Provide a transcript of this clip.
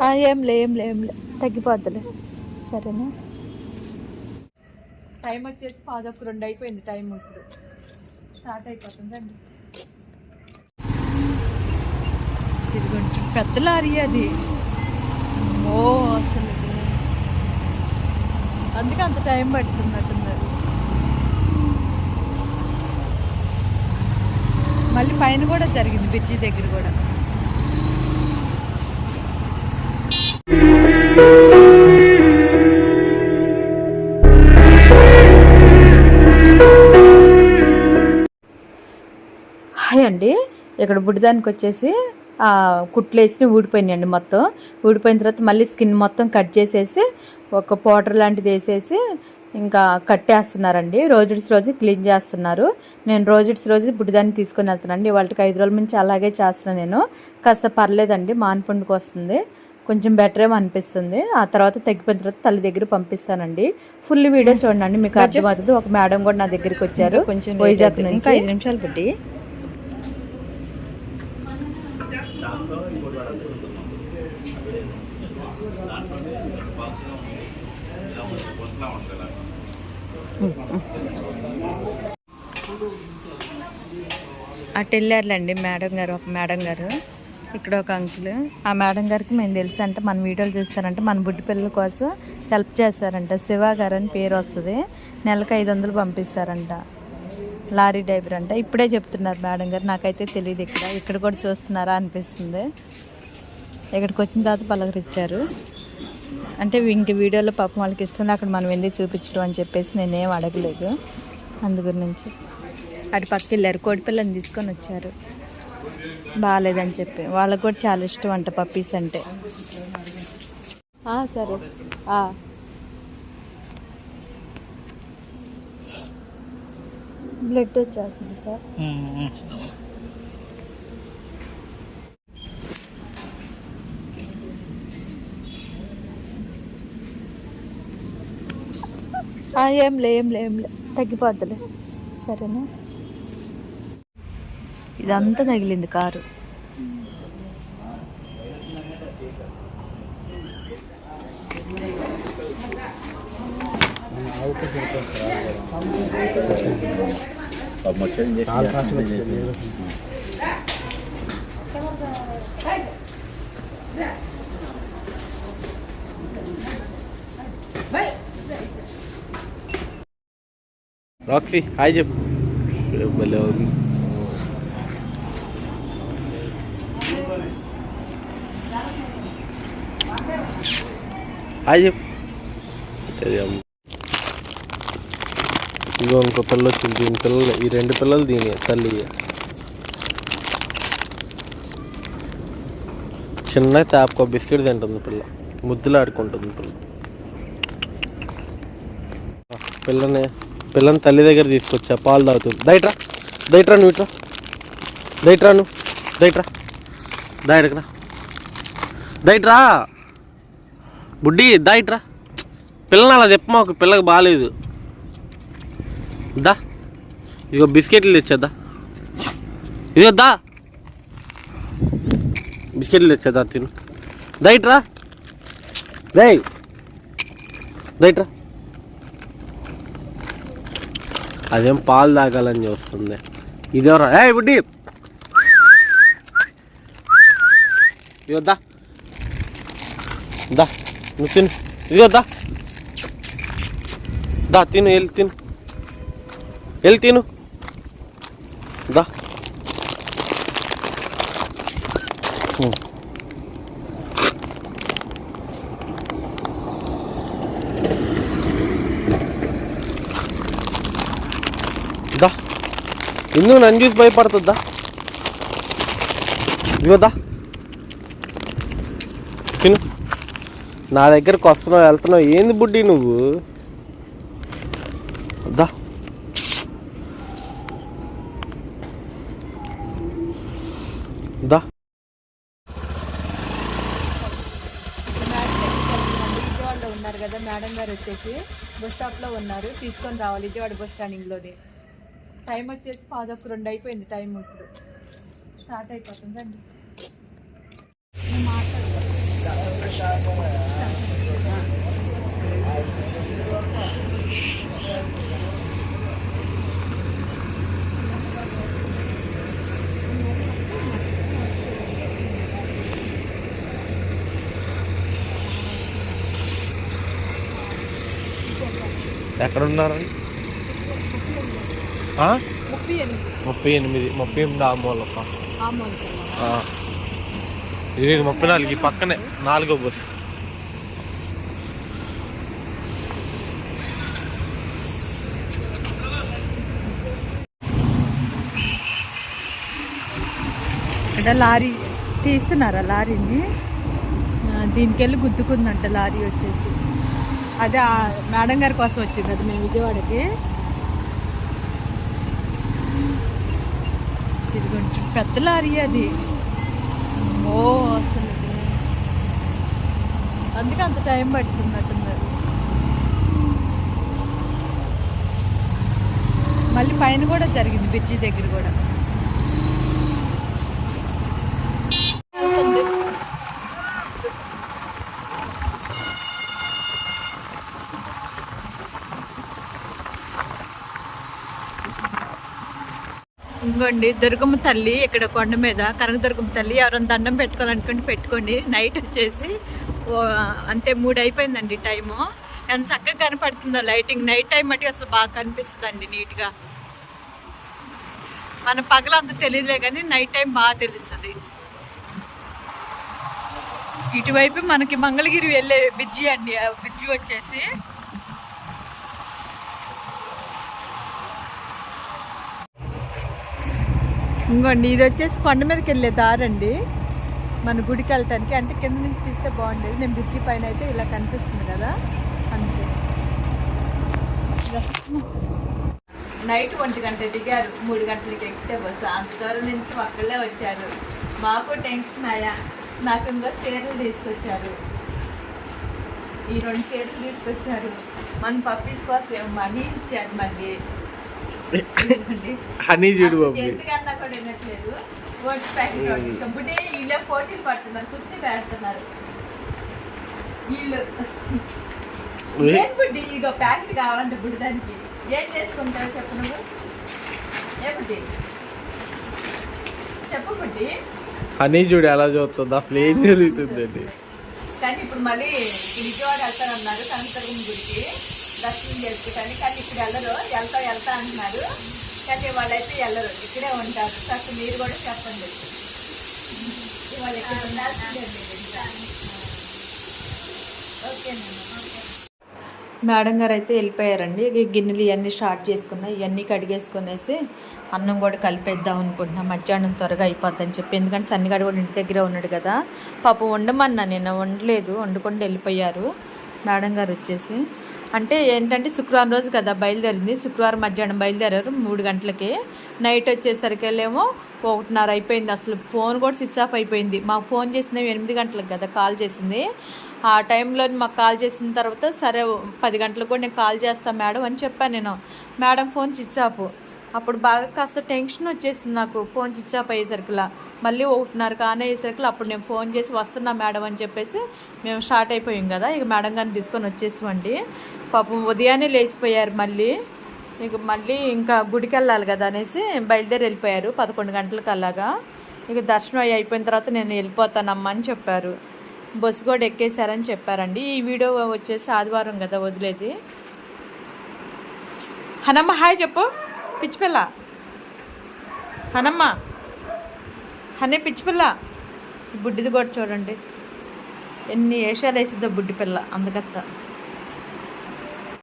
ఆ, ఏంలే ఏంలే ఏంలే తగ్గిపోద్దులే. సరేనా? టైం వచ్చేసి పాదొక రెండు అయిపోయింది టైం ఇప్పుడు. స్టార్ట్ అయిపోతుందండి ఇది కొంచెం పెద్ద లారీ అది. ఓ అసలు. అందుకే అంత టైం పడుతున్నట్టున్నారు. మళ్ళీ పైన కూడా జరిగింది బ్రిడ్జి దగ్గర కూడా. ఇక్కడ బుడ్డిదానికి వచ్చేసి ఆ, కుట్లు వేసి ఊడిపోయినాయండి మొత్తం. ఊడిపోయిన తర్వాత మళ్ళీ స్కిన్ మొత్తం కట్ చేసేసి ఒక పౌడర్ లాంటిది వేసేసి ఇంకా కట్టేస్తున్నారండి రోజుడిస్ రోజు క్లీన్ చేస్తున్నారు. నేను రోజుడిస్ రోజు బుడ్డిదాన్ని తీసుకొని వెళ్తానండి వాళ్ళకి ఐదు రోజుల నుంచి అలాగే చేస్తున్నాను నేను. కాస్త పర్లేదండి మాన్పండుకు వస్తుంది. కొంచెం బెటర్ ఏమో అనిపిస్తుంది. ఆ తర్వాత తగ్గిపోయిన తర్వాత తల్లి దగ్గర పంపిస్తానండి. ఫుల్ వీడియో చూడండి మీకు అర్థమవుతుంది. ఒక మేడం కూడా నా దగ్గరికి వచ్చారు. కొంచెం నుంచి ఐదు నిమిషాలు పెట్టి అటు వెళ్ళారులేండి మేడం గారు ఒక మేడం గారు. ఇక్కడ ఒక అంకుల్. ఆ మేడం గారికి మేము తెలుసు అంటే మన వీడియోలు చూస్తారంటే మన బుడ్డి పిల్లల కోసం హెల్ప్ చేస్తారంట. శివ గారు అని పేరు వస్తుంది. నెలకు ఐదు వందలు పంపిస్తారంట. లారీ డ్రైవర్ అంట. ఇప్పుడే చెప్తున్నారు మేడం గారు. నాకైతే తెలియదు ఇక్కడ. ఇక్కడ కూడా చూస్తున్నారా అనిపిస్తుంది. ఇక్కడికి వచ్చిన తర్వాత పలకరించారు. అంటే ఇంక వీడియోలో పాపం వాళ్ళకి ఇష్టం అక్కడ మనం ఎందుకు చూపించడం అని చెప్పేసి నేనేం అడగలేదు అందు గురించి అటు పక్క వెళ్ళారు కోడిపిల్లని తీసుకొని వచ్చారు. బాగాలేదని చెప్పి. వాళ్ళకి కూడా చాలా ఇష్టం అంట పప్పీస్ అంటే. సరే. బ్లడ్ వచ్చేస్తుంది సార్. ఏంలే ఏంలే ఏంలే తగ్గిపోద్దులే. సరేనా? ఇదంతా తగిలింది కారు. రాక్సీ హాయ్ చెప్పు హాయ్ చెప్పు ఇదిగో ఇంకో పిల్ల వచ్చింది. దీని పిల్లలు ఈ రెండు పిల్లలు దీని తల్లి. చిన్న తాపకో బిస్కెట్ తింటుంది పిల్ల. ముద్దులు ఆడుకుంటుంది పిల్ల పిల్లని పిల్లని తల్లి దగ్గర తీసుకొచ్చా పాలు తాగుతుంది దయట్రా దయట్రా నువ్వు ఇట్రా. దయట్రా నువ్వు దయట్రా. దాయడకరా దయట్రా. బుడ్డి దాయిట్రా. పిల్లని అలా చెప్పమా ఒక పిల్లకి బాగాలేదు దా. ఇదిగో బిస్కెట్లు తెచ్చేద్దా ఇదిగో దా. బిస్కెట్లు తెచ్చేద్దా తిను. దయట్రా. దయ్. దయట్రా. అదేం పాలు తాగాలని చూస్తుంది. ఇదేవరా ఏ బుడ్డి. ఇదిగో దా. దా. నువ్వు తిను. ఇదిగో దా. దా తిను వెళ్ళి తిను. వెళ్ళి తిను. దా. దా ఎందుకు నన్ను చూసి భయపడుతుందా? ఇవ్వదా దా తిను. నా దగ్గరకు వస్తున్నావు వెళ్తున్నావు. ఏంది బుడ్డి నువ్వు? దా. దా. ఉన్నారు కదా మేడం గారు వచ్చేసి బస్ స్టాప్లో ఉన్నారు. తీసుకొని రావాలి విజయవాడ బస్ స్టాండింగ్లోనే టైం వచ్చేసి పాదొక రెండు అయిపోయింది టైం ఇప్పుడు. స్టార్ట్ అయిపోతుందండి ఎక్కడున్నారండి ముప్పై ఎనిమిది. ముప్పై ఎనిమిది ఆ. మూలక. ఇది ముప్పై నాలుగు ఈ పక్కనే నాలుగో బస్సు. ఇక్కడ లారీ తీస్తున్నారా లారీని? ఆ, దీనికెళ్ళి గుద్దుకుందంట లారీ వచ్చేసి. అదే ఆ మేడం గారి కోసం వచ్చింది అది మేము విజయవాడకి. ఇది కొంచెం పెద్ద లారీ అది. ఓ అసలు అందుకే అంత టైం పడుతున్నట్టున్నారు మళ్ళీ పైన కూడా జరిగింది బ్రిడ్జి దగ్గర కూడా. పెట్టుకోండి. దుర్గమ్మ తల్లి ఇక్కడ కొండ మీద కనకదుర్గమ్మ తల్లి ఎవరైనా దండం పెట్టుకోవాలనుకుంటే పెట్టుకోండి. నైట్ వచ్చేసి అంతే మూడు అయిపోయిందండి టైము. ఎంత చక్కగా కనపడుతుందో లైటింగ్. నైట్ టైం మట్టి అసలు బాగా కనిపిస్తుందండి నీట్గా. మన పగల అంత తెలియదులే కానీ నైట్ టైం బాగా తెలుస్తుంది. ఇటువైపు మనకి మంగళగిరి వెళ్ళే బ్రిడ్జి అండి. ఆ బ్రిడ్జి వచ్చేసి ఇంకోండి ఇది వచ్చేసి కొండ మీదకి వెళ్ళే దారండి. మన గుడికి వెళ్ళటానికి అంటే కింద నుంచి తీస్తే బాగుండేది. నేను బ్రిడ్జి పైన అయితే ఇలా కనిపిస్తుంది కదా. అంతే. నైట్ ఒంటి గంట దిగారు. మూడు గంటలకి ఎక్కితే బస్సు. అంత దూరం నుంచి ఒక్కళ్ళే వచ్చారు. మాకు టెన్షన్ అయ్యా. నాకు ఇంకా చీరలు తీసుకొచ్చారు. ఈ రెండు చీరలు తీసుకొచ్చారు. మన పప్పీస్ కోసం మనీ ఇచ్చారు మళ్ళీ. హనీ చూడు బాబు ప్యాకెట్ కావాలంటే ఏం చేసుకుంటావు చెప్పు నువ్వు? ఏ బుడ్డి? చెప్పు బుడ్డి. హనీ చూడు ఎలా చూస్తుంది అసలు ఏం జరుగుతుందండి. కానీ ఇప్పుడు మళ్ళీ విజయవాడ వెళ్తారన్నారు కనకదుర్గం గుడికి. దర్శనం చేసుకుంటాను. కానీ ఇప్పుడు వెళ్ళరు. వెళ్తా వెళ్తా అంటున్నారు. కానీ వాళ్ళైతే వెళ్ళరు. ఇక్కడే ఉంటారు. కాస్త మీరు కూడా చెప్పండి. వాళ్ళు ఇక్కడ ఉండాల్సిందే ఓకేనండి మేడం. గారు అయితే వెళ్ళిపోయారండి. గిన్నెలు ఇవన్నీ స్టార్ట్ చేసుకున్నా ఇవన్నీ కడిగేసుకునేసి అన్నం కూడా కలిపేద్దాం అనుకుంటున్నా. మధ్యాహ్నం త్వరగా అయిపోద్దని చెప్పి. ఎందుకంటే సన్నిగాడు కూడా ఇంటి దగ్గర ఉన్నాడు కదా. పాపం వండమన్నా నేను వండలేదు. వండుకుండా వెళ్ళిపోయారు. మేడం గారు వచ్చేసి అంటే ఏంటంటే శుక్రవారం రోజు కదా బయలుదేరింది. శుక్రవారం మధ్యాహ్నం బయలుదేరారు మూడు గంటలకి. నైట్ వచ్చేసరికెళ్ళేమో ఒకటిన్నర అయిపోయింది. అసలు ఫోన్ కూడా స్విచ్ ఆఫ్ అయిపోయింది. మాకు ఫోన్ చేసింది ఎనిమిది గంటలకు కదా కాల్ చేసింది. ఆ టైంలో మాకు కాల్ చేసిన తర్వాత సరే పది గంటలకు కూడా నేను కాల్ చేస్తాను మేడం అని చెప్పాను నేను. Madam phone switch off. అప్పుడు బాగా కాస్త టెన్షన్ వచ్చేసింది నాకు. ఫోన్ స్విచ్ ఆఫ్ అయ్యేసరికిలా మళ్ళీ ఒకటిన్నర కానీ అయ్యేసరికి అప్పుడు నేను ఫోన్ చేసి వస్తున్నా మేడం అని చెప్పేసి మేము స్టార్ట్ అయిపోయాం కదా. ఇక మేడం గారిని తీసుకొని వచ్చేసామండి పాపం ఉదయాన్నే లేచిపోయారు మళ్ళీ. ఇక మళ్ళీ ఇంకా గుడికి వెళ్ళాలి కదా అనేసి బయలుదేరి వెళ్ళిపోయారు పదకొండు గంటలకు అలాగా ఇక దర్శనం అయిపోయిన తర్వాత నేను వెళ్ళిపోతానమ్మా అని చెప్పారు. బస్సు కూడా ఎక్కేశారని చెప్పారండి. ఈ వీడియో వచ్చేసి ఆదివారం కదా వదిలేది. హనమ్మ హాయ్ చెప్పు. పిచ్చిపిల్ల హనమ్మ. హనే పిచ్చిపిల్ల బుడ్డిది కూడా చూడండి. ఎన్ని వేషాలు వేసిద్దో బుడ్డి పిల్ల అందుకత్త.